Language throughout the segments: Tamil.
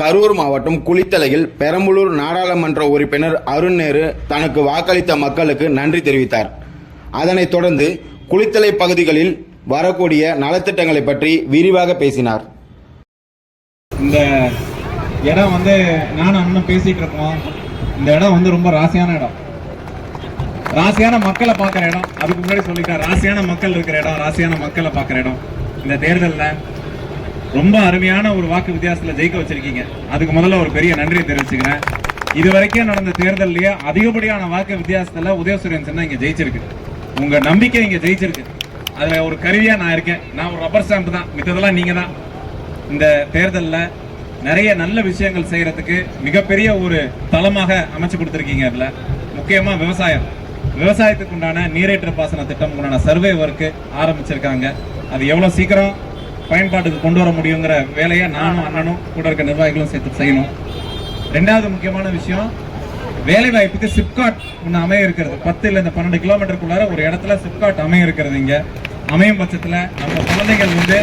கரூர் மாவட்டம் குளித்தலையில் பெரம்பலூர் நாடாளுமன்ற உறுப்பினர் அருண் நேரு தனக்கு வாக்களித்த மக்களுக்கு நன்றி தெரிவித்தார். அதனைத் தொடர்ந்து குளித்தலை பகுதிகளில் வரக்கூடிய நலத்திட்டங்களை பற்றி விரிவாக பேசினார். இந்த இடம் வந்து நானும் அண்ணன் பேசிட்டு இருக்கோம். இந்த இடம் வந்து ரொம்ப ராசியான இடம். ராசியான மக்களை பார்க்குற இடம். அதுக்கு முன்னாடி சொல்லிட்டேன். ராசியான மக்கள் இருக்கிற இடம் ராசியான மக்களை பார்க்குற இடம். இந்த தேர்தலில் ரொம்ப அருமையான ஒரு வாக்கு வித்தியாசத்தில் ஜெயிக்க வச்சிருக்கீங்க. அதுக்கு முதல்ல ஒரு பெரிய நன்றியை தெரிவிச்சுக்கிறேன். இது வரைக்கும் நடந்த தேர்தல்லையே அதிகப்படியான வாக்கு வித்தியாசத்தில் உதயசூரியன் சின்ன இங்கே ஜெயிச்சிருக்கு. உங்கள் நம்பிக்கை இங்கே ஜெயிச்சிருக்கு. அதில் ஒரு கருவியாக நான் இருக்கேன். நான் ஒரு ரப்பர் ஸ்டாம்ப் தான். மித்ததெல்லாம் நீங்கள் தான் இந்த தேர்தலில் நிறைய நல்ல விஷயங்கள் செய்கிறதுக்கு மிகப்பெரிய ஒரு தளமாக அமைச்சு கொடுத்துருக்கீங்க அதில். முக்கியமாக விவசாயம். விவசாயத்துக்கு உண்டான நீரேற்று பாசன திட்டம் உண்டான சர்வே ஒர்க்கு ஆரம்பிச்சிருக்காங்க. அது எவ்வளோ சீக்கிரம் பயன்பாட்டுக்கு கொண்டு வர முடியுங்கிற வேலையை நானும் அண்ணனும் கூட இருக்க நிர்வாகிகளும் சேர்த்து செய்யணும். ரெண்டாவது முக்கியமான விஷயம் வேலை வாய்ப்புக்கு சிப்காட் ஒன்று அமைய இருக்கிறது பத்து இல்லை இந்த பன்னெண்டு கிலோமீட்டருக்குள்ளார ஒரு இடத்துல சிப்காட் அமைய இருக்கிறது இங்கே. அமையும் பட்சத்தில் நம்ம குழந்தைகள் வந்து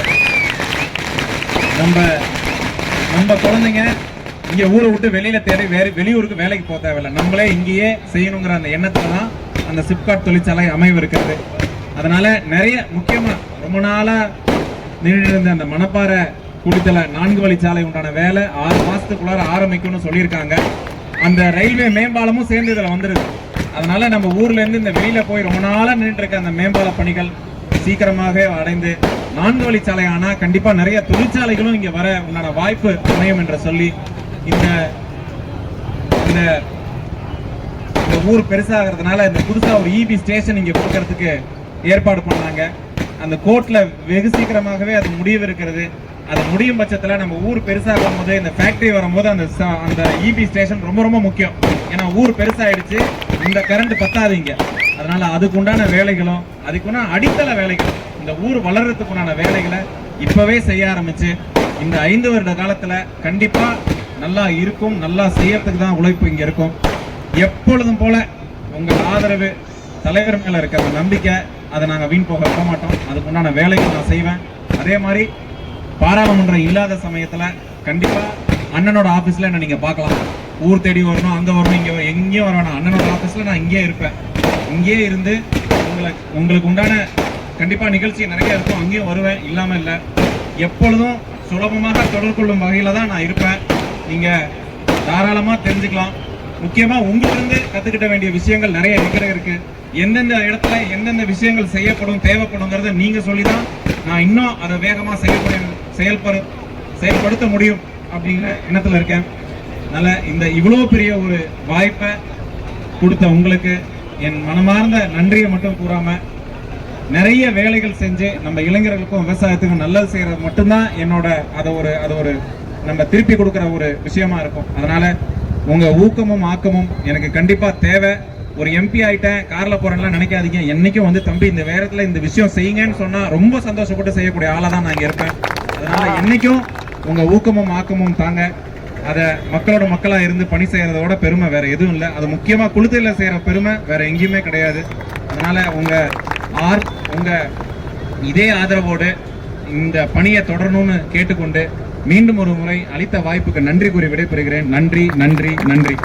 நம்ம நம்ம குழந்தைங்க இங்கே ஊரை விட்டு வெளியில் தேடி வேறு வெளியூருக்கு வேலைக்கு போக தேவையில்லை. நம்மளே இங்கேயே செய்யணுங்கிற அந்த எண்ணத்தில் தான் அந்த சிப்காட் தொழிற்சாலை அமைவு இருக்கிறது அதனால் நிறைய முக்கியமாக ரொம்ப நாளாக நின்று இருந்த அந்த மணப்பாறை குடித்தல நான்கு வழிச்சாலை உண்டான வேலை ஆறு மாசத்துக்குள்ளார ஆரம்பிக்கும்னு சொல்லியிருக்காங்க. அந்த ரயில்வே மேம்பாலமும் சேர்ந்து இதில் வந்துடுது அதனால நம்ம ஊர்ல இருந்து இந்த வெளியில போய் ரொம்ப நாளாக நின்றுருக்க அந்த மேம்பால பணிகள் சீக்கிரமாக அடைந்து நான்கு வழிச்சாலை ஆனால் கண்டிப்பாக நிறைய தொழிற்சாலைகளும் இங்கே வர உண்டான வாய்ப்பு அமையும் என்று சொல்லி இந்த இந்த இந்த ஊர் பெருசாகிறதுனால இந்த புதுசாக ஒரு இபி ஸ்டேஷன் இங்கே கொடுக்கறதுக்கு ஏற்பாடு பண்ணாங்க. அந்த கோர்ட்ல வெகு சீக்கிரமாகவே அது முடிவு இருக்கிறது அது முடியும் பட்சத்தில் நம்ம ஊர் பெருசாக போது இந்த ஃபேக்டரி வரும்போது அந்த அந்த இபி ஸ்டேஷன் ரொம்ப ரொம்ப முக்கியம். ஏன்னா ஊர் பெருசாகிடுச்சு இந்த கரண்ட் பத்தாது இங்க அதனால அதுக்கு உண்டான வேலைகளும் அதுக்குண்டான அடித்தள வேலைகள் இந்த ஊர் வளர்கிறதுக்குண்டான வேலைகளை இப்போவே செய்ய ஆரம்பிச்சு இந்த ஐந்து வருட காலத்தில் கண்டிப்பாக நல்லா இருக்கும் நல்லா செய்யறதுக்கு தான் உழைப்பு இங்கே இருக்கும். எப்பொழுதும் போல உங்கள் ஆதரவு தலைவர் மேலே இருக்க அந்த நம்பிக்கை அதை நாங்கள் வீண் போக விட மாட்டோம். அதுக்கு உண்டான வேலைகள் நான் செய்வேன். அதே மாதிரி பாராளுமன்றம் இல்லாத சமயத்தில் கண்டிப்பாக அண்ணனோட ஆஃபீஸில் என்ன நீங்கள் பார்க்கலாம். ஊர் தேடி வரணும் அங்கே வரணும் இங்கே எங்கேயும் வர வேணாம். அண்ணனோட ஆஃபீஸில் நான் இங்கேயே இருப்பேன். இங்கேயே இருந்து உங்களுக்கு உங்களுக்கு உண்டான கண்டிப்பாக நிகழ்ச்சி நிறைய இருக்கும். அங்கேயும் வருவேன் இல்லாமல் இல்லை. எப்பொழுதும் சுலபமாக தொடர்பு கொள்ளும் வகையில் தான் நான் இருப்பேன். நீங்கள் தாராளமாக தெரிஞ்சுக்கலாம். முக்கியமாக உங்களிருந்து கற்றுக்கிட்ட வேண்டிய விஷயங்கள் நிறைய இருக்கிற இருக்குது எந்தெந்த இடத்துல எந்தெந்த விஷயங்கள் செய்யப்படும் தேவைப்படுங்கிறத நீங்க சொல்லிதான் நான் இன்னும் அதை வேகமாக செயல்பட செயல்படு செயல்படுத்த முடியும் அப்படிங்கிற எண்ணத்துல இருக்கேன். அதனால் இந்த இவ்வளோ பெரிய ஒரு வாய்ப்பை கொடுத்த உங்களுக்கு என் மனமார்ந்த நன்றியை மட்டும் கூறாம நிறைய வேலைகள் செஞ்சு நம்ம இளைஞர்களுக்கும் விவசாயத்துக்கும் நல்லது செய்யறது மட்டும்தான் என்னோட அதை ஒரு அது ஒரு நம்ம திருப்பி கொடுக்குற ஒரு விஷயமா இருக்கும். அதனால உங்க ஊக்கமும் ஆக்கமும் எனக்கு கண்டிப்பா தேவை. ஒரு எம்பி ஆயிட்டேன் காரில் போறேன்லாம் நினைக்காதீங்க. என்னைக்கும் வந்து தம்பி இந்த வேரத்துல இந்த விஷயம் செய்யுங்கன்னு சொன்னா ரொம்ப சந்தோஷப்பட்டு செய்யக்கூடிய ஆளாக தான் நான் இருப்பேன். அதனால என்னைக்கும் உங்க ஊக்கமும் ஆக்கமும் தாங்க. அதை மக்களோட மக்களா இருந்து பணி செய்யறதோட பெருமை வேற எதுவும் இல்லை. அது முக்கியமா குளுத்தையில் செய்யற பெருமை வேற எங்கேயுமே கிடையாது. அதனால உங்க ஆர் உங்க இதே ஆதரவோடு இந்த பணியை தொடரணும்னு கேட்டுக்கொண்டு மீண்டும் ஒரு முறை அளித்த வாய்ப்புக்கு நன்றி கூறி விடைபெறுகிறேன். நன்றி நன்றி நன்றி.